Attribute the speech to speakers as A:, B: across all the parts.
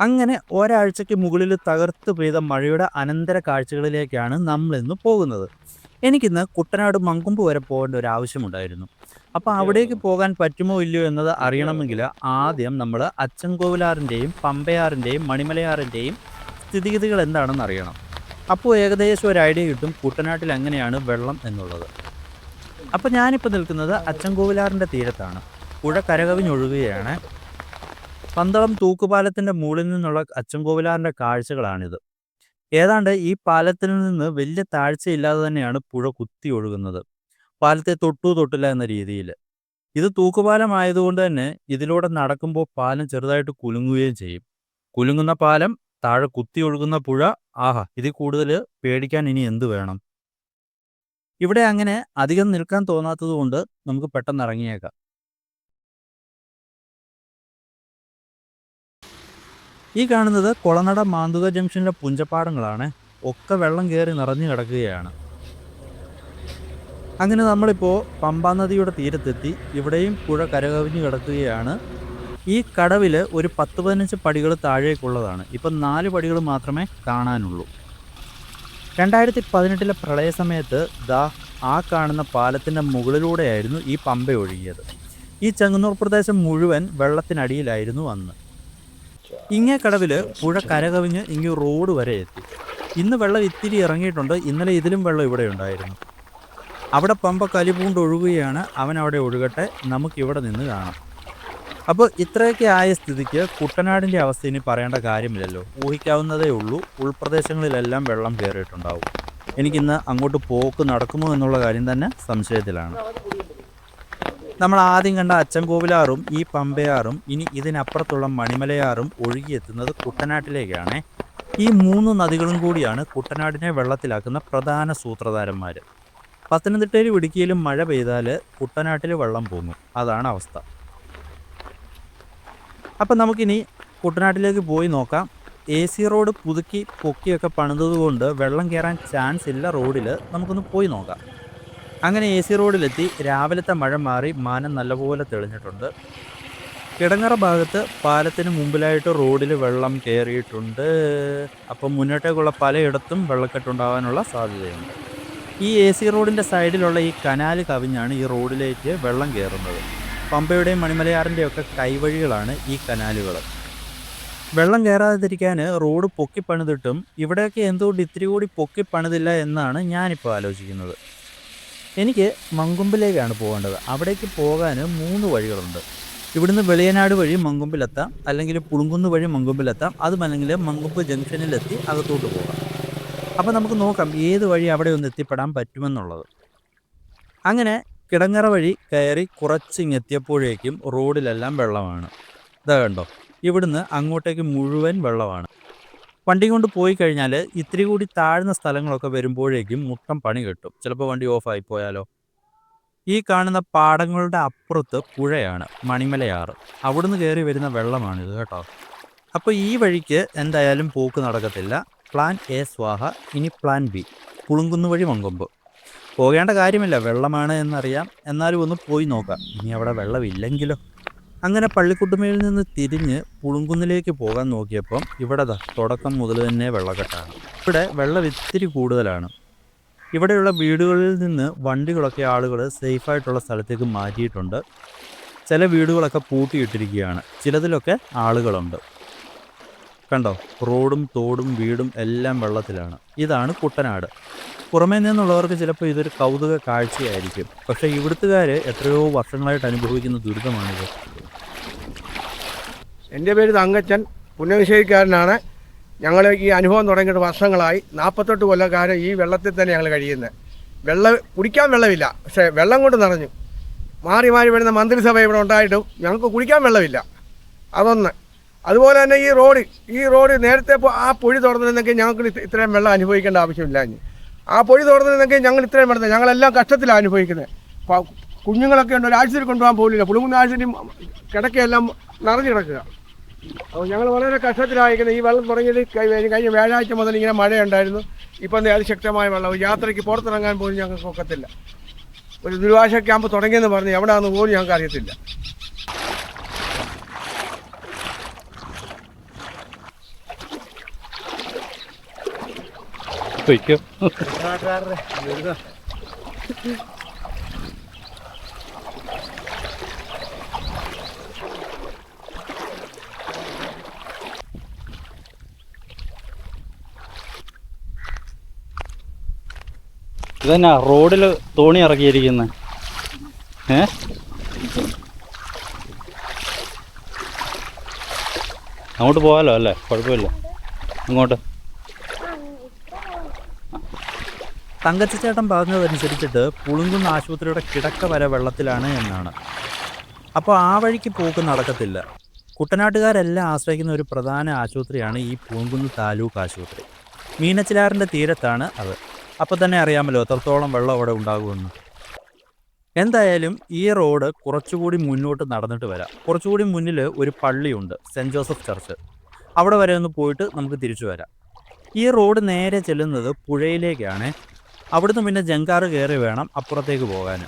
A: അങ്ങനെ ഒരാഴ്ചയ്ക്ക് മുകളിൽ തകർത്ത് പെയ്ത മഴയുടെ അനന്തര കാഴ്ചകളിലേക്കാണ് നമ്മൾ ഇന്ന് പോകുന്നത്. എനിക്കിന്ന് കുട്ടനാട് മങ്കുമ്പ് വരെ പോകേണ്ട ഒരു ആവശ്യമുണ്ടായിരുന്നു. അപ്പോൾ അവിടേക്ക് പോകാൻ പറ്റുമോ ഇല്ലയോ എന്നത് അറിയണമെങ്കിൽ ആദ്യം നമ്മൾ അച്ചൻകോവിലാറിന്റെയും പമ്പയാറിന്റെയും മണിമലയാറിന്റെയും സ്ഥിതിഗതികൾ എന്താണെന്ന് അറിയണം. അപ്പോൾ ഏകദേശം ഒരു ഐഡിയ കിട്ടും കുട്ടനാട്ടിൽ എങ്ങനെയാണ് വെള്ളം എന്നുള്ളത്. അപ്പോൾ ഞാനിപ്പോൾ നിൽക്കുന്നത് അച്ചൻകോവിലാറിന്റെ തീരത്താണ്. പുഴ കരകവിഞ്ഞൊഴുകുകയാണ്. പന്തളം തൂക്കുപാലത്തിന്റെ മുകളിൽ നിന്നുള്ള അച്ചൻകോവിലാറിന്റെ കാഴ്ചകളാണിത്. ഏതാണ്ട് ഈ പാലത്തിൽ നിന്ന് വലിയ താഴ്ചയില്ലാതെ തന്നെയാണ് പുഴ കുത്തി ഒഴുകുന്നത്. പാലത്തെ തൊട്ടു തൊട്ടില്ല എന്ന രീതിയിൽ. ഇത് തൂക്കുപാലം ആയതുകൊണ്ട് തന്നെ ഇതിലൂടെ നടക്കുമ്പോൾ പാലം ചെറുതായിട്ട് കുലുങ്ങുകയും ചെയ്യും. കുലുങ്ങുന്ന പാലം താഴെ കുത്തി ഒഴുകുന്ന പുഴ ആഹാ ഇതിൽ കൂടുതൽ പേടിക്കാൻ ഇനി എന്ത് വേണം? ഇവിടെ അങ്ങനെ അധികം നിൽക്കാൻ തോന്നാത്തത് കൊണ്ട് നമുക്ക് പെട്ടെന്ന് ഇറങ്ങിയേക്കാം. ഈ കാണുന്നത് കുളനട മാന്തുക ജംഗ്ഷനിലെ പുഞ്ചപ്പാടങ്ങളാണ്. ഒക്കെ വെള്ളം കയറി നിറഞ്ഞു കിടക്കുകയാണ്. അങ്ങനെ നമ്മളിപ്പോൾ പമ്പാ നദിയുടെ തീരത്തെത്തി ഇവിടെയും പുഴ കരകവിഞ്ഞു കിടക്കുകയാണ്. ഈ കടവിൽ ഒരു പത്ത് പതിനഞ്ച് പടികൾ താഴേക്കുള്ളതാണ്. ഇപ്പം നാല് പടികൾ മാത്രമേ കാണാനുള്ളൂ. രണ്ടായിരത്തി പതിനെട്ടിലെ പ്രളയ സമയത്ത് ദാ ആ കാണുന്ന പാലത്തിന്റെ മുകളിലൂടെയായിരുന്നു ഈ പമ്പ ഒഴുകിയത്. ഈ ചെങ്ങന്നൂർ പ്രദേശം മുഴുവൻ വെള്ളത്തിനടിയിലായിരുന്നു അന്ന്. ഇങ്ങേ കടവിൽ പുഴ കരകവിഞ്ഞ് ഇങ്ങ് റോഡ് വരെ എത്തി. ഇന്ന് വെള്ളം ഇത്തിരി ഇറങ്ങിയിട്ടുണ്ട്. ഇന്നലെ ഇതിലും വെള്ളം ഇവിടെ ഉണ്ടായിരുന്നു. അവിടെ പമ്പ കലിപൂണ്ട് ഒഴുകുകയാണ്. അവൻ അവിടെ ഒഴുകട്ടെ. നമുക്കിവിടെ നിന്ന് കാണാം. അപ്പോൾ ഇത്രയൊക്കെ ആയ സ്ഥിതിക്ക് കുട്ടനാടിന്റെ അവസ്ഥ ഇനി പറയേണ്ട കാര്യമില്ലല്ലോ. ഊഹിക്കാവുന്നതേ ഉള്ളൂ. ഉൾപ്രദേശങ്ങളിലെല്ലാം വെള്ളം കയറിയിട്ടുണ്ടാവും. എനിക്കിന്ന് അങ്ങോട്ട് പോക്ക് നടക്കുമോ എന്നുള്ള കാര്യം തന്നെ സംശയത്തിലാണ്. നമ്മൾ ആദ്യം കണ്ട അച്ചൻകോവിലാറും ഈ പമ്പയാറും ഇനി ഇതിനപ്പുറത്തുള്ള മണിമലയാറും ഒഴുകിയെത്തുന്നത് കുട്ടനാട്ടിലേക്കാണ്. ഈ മൂന്ന് നദികളും കൂടിയാണ് കുട്ടനാടിനെ വെള്ളത്തിലാക്കുന്ന പ്രധാന സൂത്രധാരന്മാർ പത്തനംതിട്ടയിലും ഇടുക്കിയിലും മഴ പെയ്താൽ കുട്ടനാട്ടിൽ വെള്ളം പോങ്ങും അതാണ് അവസ്ഥ. അപ്പം നമുക്കിനി കുട്ടനാട്ടിലേക്ക് പോയി നോക്കാം. എ സി റോഡ് പുതുക്കി പൊക്കിയൊക്കെ പണിതതുകൊണ്ട് വെള്ളം കയറാൻ ചാൻസ് ഇല്ല റോഡിൽ നമുക്കൊന്ന് പോയി നോക്കാം. അങ്ങനെ എ സി റോഡിലെത്തി. രാവിലത്തെ മഴ മാറി മാനം നല്ലപോലെ തെളിഞ്ഞിട്ടുണ്ട്. കിടങ്ങറ ഭാഗത്ത് പാലത്തിന് മുമ്പിലായിട്ട് റോഡിൽ വെള്ളം കയറിയിട്ടുണ്ട്. അപ്പം മുന്നോട്ടേക്കുള്ള പലയിടത്തും വെള്ളക്കെട്ടുണ്ടാകാനുള്ള സാധ്യതയുണ്ട്. ഈ എ സി റോഡിന്റെ സൈഡിലുള്ള ഈ കനാൽ കവിഞ്ഞാണ് ഈ റോഡിലേക്ക് വെള്ളം കയറുന്നത്. പമ്പയുടെയും മണിമലയാറിന്റെയും ഒക്കെ കൈവഴികളാണ് ഈ കനാലുകൾ. വെള്ളം കയറാതിരിക്കാൻ റോഡ് പൊക്കി പൊക്കിപ്പണിതിട്ടും ഇവിടെയൊക്കെ എന്തുകൊണ്ട് ഇത്തിരി കൂടി പൊക്കി പൊക്കിപ്പണിതില്ല എന്നാണ് ഞാനിപ്പോൾ ആലോചിക്കുന്നത്. എനിക്ക് മങ്കൊമ്പിലേക്കാണ് പോകേണ്ടത്. അവിടേക്ക് പോകാൻ മൂന്ന് വഴികളുണ്ട്. ഇവിടുന്ന് വെളിയനാട് വഴി മങ്കൊമ്പിലെത്താം. അല്ലെങ്കിൽ പുളുങ്കുന്ന് വഴി മങ്കൊമ്പിലെത്താം. അതുമല്ലെങ്കിൽ മങ്കൊമ്പ് ജംഗ്ഷനിലെത്തി അകത്തോട്ട് പോകാം. അപ്പോൾ നമുക്ക് നോക്കാം ഏത് വഴി അവിടെ ഒന്ന് എത്തിപ്പെടാൻ പറ്റുമെന്നുള്ളത്. അങ്ങനെ കിടങ്ങറ വഴി കയറി കുറച്ചിങ് എത്തിയപ്പോഴേക്കും റോഡിലെല്ലാം വെള്ളമാണ്. ഇതാ കണ്ടോ? ഇവിടുന്ന് അങ്ങോട്ടേക്ക് മുഴുവൻ വെള്ളമാണ്. വണ്ടി കൊണ്ട് പോയി കഴിഞ്ഞാൽ ഇത്തിരി കൂടി താഴ്ന്ന സ്ഥലങ്ങളൊക്കെ വരുമ്പോഴേക്കും മുട്ടം പണി കിട്ടും. ചിലപ്പോൾ വണ്ടി ഓഫായി പോയാലോ. ഈ കാണുന്ന പാടങ്ങളുടെ അപ്പുറത്ത് പുഴയാണ് മണിമലയാറ്. അവിടുന്ന് കയറി വരുന്ന വെള്ളമാണിത് കേട്ടോ. അപ്പോൾ ഈ വഴിക്ക് എന്തായാലും പോക്ക് നടക്കത്തില്ല. പ്ലാൻ എ സ്വാഹ ഇനി പ്ലാൻ ബി. പുളുങ്കുന്ന് വഴി മങ്കൊമ്പ്. പോകേണ്ട കാര്യമില്ല വെള്ളമാണ് എന്നറിയാം. എന്നാലും ഒന്ന് പോയി നോക്കാം. ഇനി അവിടെ വെള്ളമില്ലെങ്കിലോ? അങ്ങനെ പള്ളിക്കുട്ടുമയിൽ നിന്ന് തിരിഞ്ഞ് പുളുങ്കുന്നിലേക്ക് പോകാൻ നോക്കിയപ്പം ഇവിടെ തുടക്കം മുതൽ തന്നെ വെള്ളക്കെട്ടാണ്. ഇവിടെ വെള്ളം ഇത്തിരി കൂടുതലാണ്. ഇവിടെയുള്ള വീടുകളിൽ നിന്ന് വണ്ടികളൊക്കെ ആളുകൾ സേഫായിട്ടുള്ള സ്ഥലത്തേക്ക് മാറ്റിയിട്ടുണ്ട്. ചില വീടുകളൊക്കെ പൂട്ടിയിട്ടിരിക്കുകയാണ്. ചിലതിലൊക്കെ ആളുകളുണ്ട്. കണ്ടോ? റോഡും തോടും വീടും എല്ലാം വെള്ളത്തിലാണ്. ഇതാണ് കുട്ടനാട്. പുറമേ നിന്നുള്ളവർക്ക് ചിലപ്പോൾ ഇതൊരു കൗതുക കാഴ്ചയായിരിക്കും. പക്ഷേ ഇവിടുത്തുകാർ എത്രയോ വർഷങ്ങളായിട്ട് അനുഭവിക്കുന്ന ദുരിതമാണിത്.
B: എന്റെ പേര് തങ്കച്ചൻ. പുന്നശ്ശേരിക്കാരനാണ് ഞങ്ങൾ ഈ അനുഭവം തുടങ്ങിയിട്ട് വർഷങ്ങളായി. നാൽപ്പത്തെട്ട് കൊല്ലക്കാരൻ ഈ വെള്ളത്തിൽ തന്നെ ഞങ്ങൾ കഴിയുന്നത് വെള്ളം കുടിക്കാൻ വെള്ളമില്ല. പക്ഷേ വെള്ളം കൊണ്ട് നിറഞ്ഞു. മാറി മാറി വരുന്ന മന്ത്രിസഭ ഇവിടെ ഉണ്ടായിട്ടും ഞങ്ങൾക്ക് കുടിക്കാൻ വെള്ളമില്ല. അതൊന്ന്. അതുപോലെ തന്നെ ഈ റോഡ് ഈ റോഡ് നേരത്തെ ആ പൊഴി തുറന്നിരുന്നെങ്കിൽ ഞങ്ങൾക്ക് ഇത് ഇത്രയും വെള്ളം അനുഭവിക്കേണ്ട ആവശ്യമില്ല ഇനി. ആ പൊഴി തുറന്നിരുന്നെങ്കിൽ ഞങ്ങൾ ഇത്രയും വെള്ളം ഞങ്ങളെല്ലാം കഷ്ടത്തിലാണ് അനുഭവിക്കുന്നത് കുഞ്ഞുങ്ങളൊക്കെ ഉണ്ട് ഒരാഴ്ചയിൽ കൊണ്ടുപോകാൻ പോലില്ല പുളുങ്ങുന്ന ആഴ്ചയും കിടക്കയെല്ലാം നിറഞ്ഞു കിടക്കുക. അപ്പോൾ ഞങ്ങൾ വളരെ കഷ്ടത്തിലായിരിക്കുന്നത് ഈ വെള്ളം തുടങ്ങിയത് കഴി- കഴിഞ്ഞ വ്യാഴാഴ്ച മുതൽ ഇങ്ങനെ മഴയുണ്ടായിരുന്നു. ഇപ്പം അതിശക്തമായ വെള്ളം. യാത്രയ്ക്ക് പുറത്തിറങ്ങാൻ പോലും ഞങ്ങൾക്ക് ഒക്കത്തില്ല. ഒരു ദുരിതാശ്വാസ ക്യാമ്പ് തുടങ്ങിയെന്ന് പറഞ്ഞ് എവിടെയാണെന്ന് പോലും ഞങ്ങൾക്ക് അറിയത്തില്ല
C: പൊയ്ക്കോ
B: ദുരിതം
C: റോഡിൽ തോണി ഇറക്കിയിരിക്കുന്നത് ഏ? അങ്ങോട്ട് പോകാലോ അല്ലേ? കുഴപ്പമില്ല. അങ്ങോട്ട്.
A: തങ്കച്ചേട്ടൻ പറഞ്ഞതനുസരിച്ചിട്ട് പുളുങ്കുന്ന ആശുപത്രിയുടെ കിടക്ക വരെ വെള്ളത്തിലാണ് എന്നാണ്. അപ്പോൾ ആ വഴിക്ക് പോക്ക് നടക്കത്തില്ല. കുട്ടനാട്ടുകാരെല്ലാം ആശ്രയിക്കുന്ന ഒരു പ്രധാന ആശുപത്രിയാണ് ഈ പൂങ്കുന്ന് താലൂക്ക് ആശുപത്രി. മീനച്ചിലാറിന്റെ തീരത്താണ് അത്. അപ്പോൾ തന്നെ അറിയാമല്ലോ എത്രത്തോളം വെള്ളം അവിടെ ഉണ്ടാകുമെന്ന്. എന്തായാലും ഈ റോഡ് കുറച്ചുകൂടി മുന്നോട്ട് നടന്നിട്ട് വരാം. കുറച്ചുകൂടി മുന്നിൽ ഒരു പള്ളിയുണ്ട് സെന്റ് ജോസഫ് ചർച്ച്. അവിടെ വരെ ഒന്ന് പോയിട്ട് നമുക്ക് തിരിച്ചു വരാം. ഈ റോഡ് നേരെ ചെല്ലുന്നത് പുഴയിലേക്കാണ്. അവിടുന്ന് പിന്നെ ജങ്കാറ് കയറി വേണം അപ്പുറത്തേക്ക് പോകാൻ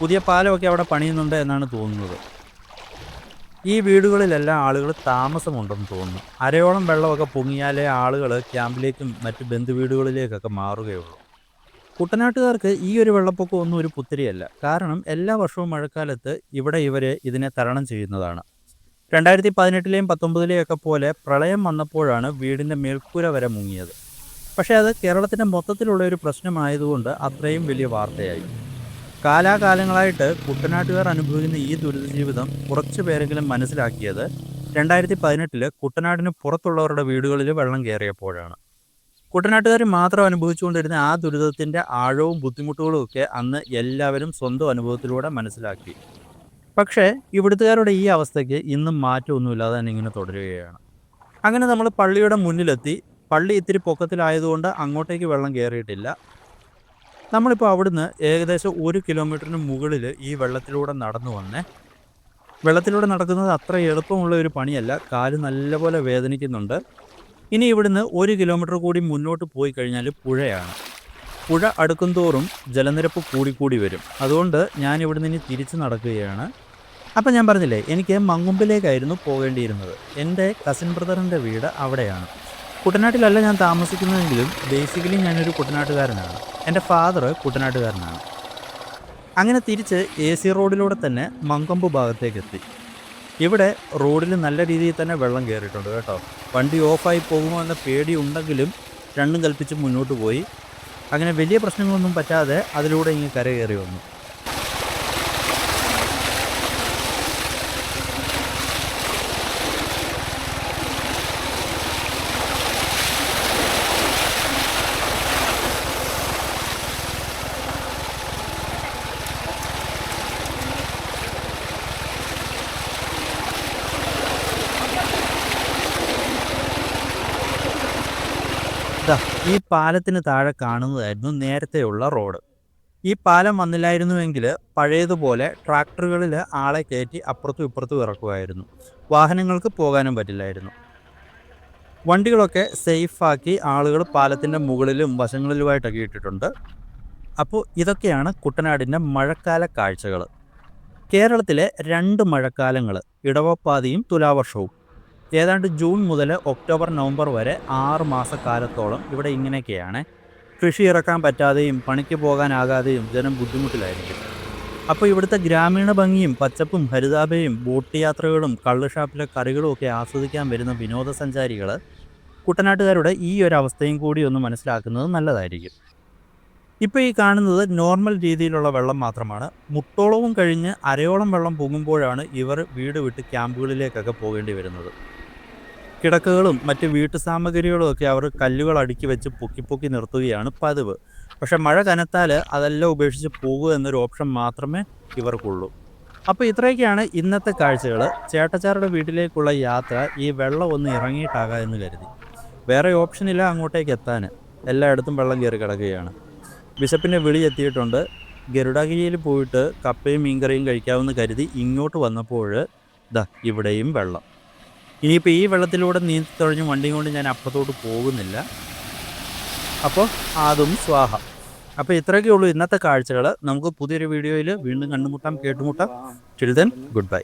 A: പുതിയ പാലമൊക്കെ അവിടെ പണിയുന്നുണ്ട് എന്നാണ് തോന്നുന്നത്. ഈ വീടുകളിലെല്ലാം ആളുകൾ താമസമുണ്ടെന്ന് തോന്നുന്നു. അരയോളം വെള്ളമൊക്കെ പൊങ്ങിയാലേ ആളുകൾ ക്യാമ്പിലേക്കും മറ്റ് ബന്ധുവീടുകളിലേക്കൊക്കെ മാറുകയുള്ളൂ. കുട്ടനാട്ടുകാർക്ക് ഈ ഒരു വെള്ളപ്പൊക്കം ഒന്നും ഒരു പുത്തിരിയല്ല. കാരണം എല്ലാ വർഷവും മഴക്കാലത്ത് ഇവിടെ ഇവർ ഇതിനെ തരണം ചെയ്യുന്നതാണ്. രണ്ടായിരത്തി പതിനെട്ടിലെയും പത്തൊമ്പതിലെയും ഒക്കെ പോലെ പ്രളയം വന്നപ്പോഴാണ് വീടിന്റെ മേൽക്കൂര വരെ മുങ്ങിയത്. പക്ഷേ അത് കേരളത്തിന്റെ മൊത്തത്തിലുള്ള ഒരു പ്രശ്നമായതുകൊണ്ട് അത്രയും വലിയ വാർത്തയായി. കാലാകാലങ്ങളായിട്ട് കുട്ടനാട്ടുകാർ അനുഭവിക്കുന്ന ഈ ദുരിത ജീവിതം കുറച്ച് പേരെങ്കിലും മനസ്സിലാക്കിയത് രണ്ടായിരത്തി പതിനെട്ടിൽ കുട്ടനാടിന് പുറത്തുള്ളവരുടെ വീടുകളിൽ വെള്ളം കയറിയപ്പോഴാണ്. കുട്ടനാട്ടുകാർ മാത്രം അനുഭവിച്ചുകൊണ്ടിരുന്ന ആ ദുരിതത്തിന്റെ ആഴവും ബുദ്ധിമുട്ടുകളും ഒക്കെ അന്ന് എല്ലാവരും സ്വന്തം അനുഭവത്തിലൂടെ മനസ്സിലാക്കി. പക്ഷേ ഇവിടുത്തുകാരുടെ ഈ അവസ്ഥയ്ക്ക് ഇന്നും മാറ്റമൊന്നുമില്ലാതെ തന്നെ ഇങ്ങനെ തുടരുകയാണ്. അങ്ങനെ നമ്മൾ പള്ളിയുടെ മുന്നിലെത്തി പള്ളി ഇത്തിരി പൊക്കത്തിലായതുകൊണ്ട് അങ്ങോട്ടേക്ക് വെള്ളം കയറിയിട്ടില്ല നമ്മളിപ്പോൾ അവിടുന്ന് ഏകദേശം ഒരു കിലോമീറ്ററിന് മുകളിൽ ഈ വെള്ളത്തിലൂടെ നടന്നു വന്നേ. വെള്ളത്തിലൂടെ നടക്കുന്നത് അത്ര എളുപ്പമുള്ള ഒരു പണിയല്ല. കാൽ നല്ലപോലെ വേദനിക്കുന്നുണ്ട്. ഇനി ഇവിടുന്ന് ഒരു കിലോമീറ്റർ കൂടി മുന്നോട്ട് പോയി കഴിഞ്ഞാൽ പുഴയാണ്. പുഴ അടുക്കും തോറും ജലനിരപ്പ് കൂടിക്കൂടി വരും. അതുകൊണ്ട് ഞാൻ ഇവിടുന്ന് ഇനി തിരിച്ച് നടക്കുകയാണ്. അപ്പം ഞാൻ പറഞ്ഞില്ലേ എനിക്ക് മങ്ങുമ്പിലേക്കായിരുന്നു പോകേണ്ടിയിരുന്നത്. എന്റെ കസിൻ ബ്രദറിന്റെ വീട് അവിടെയാണ്. കുട്ടനാട്ടിലല്ല ഞാൻ താമസിക്കുന്നതെങ്കിലും ബേസിക്കലി ഞാനൊരു കുട്ടനാട്ടുകാരനാണ്. എന്റെ ഫാദർ കുട്ടനാട്ടുകാരനാണ്. അങ്ങനെ തിരിച്ച് എ സി റോഡിലൂടെ തന്നെ മങ്കൊമ്പ് ഭാഗത്തേക്ക് എത്തി ഇവിടെ റോഡിൽ നല്ല രീതിയിൽ തന്നെ വെള്ളം കയറിയിട്ടുണ്ട് കേട്ടോ. വണ്ടി ഓഫായി പോകുമോ എന്ന പേടി ഉണ്ടെങ്കിലും രണ്ടും കൽപ്പിച്ച് മുന്നോട്ട് പോയി. അങ്ങനെ വലിയ പ്രശ്നങ്ങളൊന്നും പറ്റാതെ അതിലൂടെ ഇങ്ങനെ കര കയറി വന്നു. ഈ പാലത്തിന് താഴെ കാണുന്നതായിരുന്നു നേരത്തെയുള്ള റോഡ്. ഈ പാലം വന്നില്ലായിരുന്നുവെങ്കിൽ പഴയതുപോലെ ട്രാക്ടറുകളിൽ ആളെ കയറ്റി അപ്പുറത്തും ഇപ്പുറത്തും ഇറക്കുമായിരുന്നു. വാഹനങ്ങൾക്ക് പോകാനും പറ്റില്ലായിരുന്നു. വണ്ടികളൊക്കെ സേഫാക്കി ആളുകൾ പാലത്തിന്റെ മുകളിലും വശങ്ങളിലുമായിട്ടൊക്കെ ഇട്ടിട്ടുണ്ട്. അപ്പോൾ ഇതൊക്കെയാണ് കുട്ടനാടിന്റെ മഴക്കാല കാഴ്ചകൾ. കേരളത്തിലെ രണ്ട് മഴക്കാലങ്ങൾ ഇടവപ്പാതിയും തുലാവർഷവും. ഏതാണ്ട് ജൂൺ മുതൽ ഒക്ടോബർ നവംബർ വരെ ആറ് മാസക്കാലത്തോളം ഇവിടെ ഇങ്ങനെയൊക്കെയാണ്. കൃഷി ഇറക്കാൻ പറ്റാതെയും പണിക്ക് പോകാനാകാതെയും ജനം ബുദ്ധിമുട്ടിലായിരിക്കും. അപ്പോൾ ഇവിടുത്തെ ഗ്രാമീണ ഭംഗിയും പച്ചപ്പും ഹരിതാഭയും ബോട്ട് യാത്രകളും കള്ളുഷാപ്പിലെ കറികളും ഒക്കെ ആസ്വദിക്കാൻ വരുന്ന വിനോദസഞ്ചാരികൾ കുട്ടനാട്ടുകാരുടെ ഈ ഒരു അവസ്ഥയും കൂടി ഒന്ന് മനസ്സിലാക്കുന്നത് നല്ലതായിരിക്കും. ഇപ്പോൾ ഈ കാണുന്നത് നോർമൽ രീതിയിലുള്ള വെള്ളം മാത്രമാണ്. മുട്ടോളവും കഴിഞ്ഞ് അരയോളം വെള്ളം പൊങ്ങുമ്പോഴാണ് ഇവർ വീട് വിട്ട് ക്യാമ്പുകളിലേക്കൊക്കെ പോകേണ്ടി വരുന്നത്. കിടക്കകളും മറ്റ് വീട്ടു സാമഗ്രികളും ഒക്കെ അവർ കല്ലുകൾ അടുക്കി വെച്ച് പൊക്കി പൊക്കി നിർത്തുകയാണ് പതിവ്. പക്ഷെ മഴ കനത്താൽ അതെല്ലാം ഉപേക്ഷിച്ച് പോകുക എന്നൊരു ഓപ്ഷൻ മാത്രമേ ഇവർക്കുള്ളൂ. അപ്പോൾ ഇത്രയൊക്കെയാണ് ഇന്നത്തെ കാഴ്ചകൾ. ചേട്ടച്ചാരുടെ വീട്ടിലേക്കുള്ള യാത്ര ഈ വെള്ളം ഒന്ന് ഇറങ്ങിയിട്ടാകാം എന്ന് കരുതി. വേറെ ഓപ്ഷനില്ല അങ്ങോട്ടേക്ക് എത്താൻ. എല്ലായിടത്തും വെള്ളം കയറി കിടക്കുകയാണ്. ബിഷപ്പിന്റെ വിളി എത്തിയിട്ടുണ്ട്. ഗരുഡാഗിരിയിൽ പോയിട്ട് കപ്പയും മീൻകറിയും കഴിക്കാമെന്ന് കരുതി ഇങ്ങോട്ട് വന്നപ്പോൾ ദാ ഇവിടെയും വെള്ളം. ഇനിയിപ്പോൾ ഈ വെള്ളത്തിലൂടെ നീന്തി തുഴഞ്ഞ് വണ്ടിയും കൊണ്ട് ഞാൻ അപ്പുറത്തോട്ട് പോകുന്നില്ല. അപ്പോൾ അതും സ്വാഹ. അപ്പോൾ ഇത്രയൊക്കെ ഉള്ളൂ ഇന്നത്തെ കാഴ്ചകൾ. നമുക്ക് പുതിയൊരു വീഡിയോയിൽ വീണ്ടും കണ്ടുമുട്ടാം കേട്ടുമുട്ടാം. Children good bye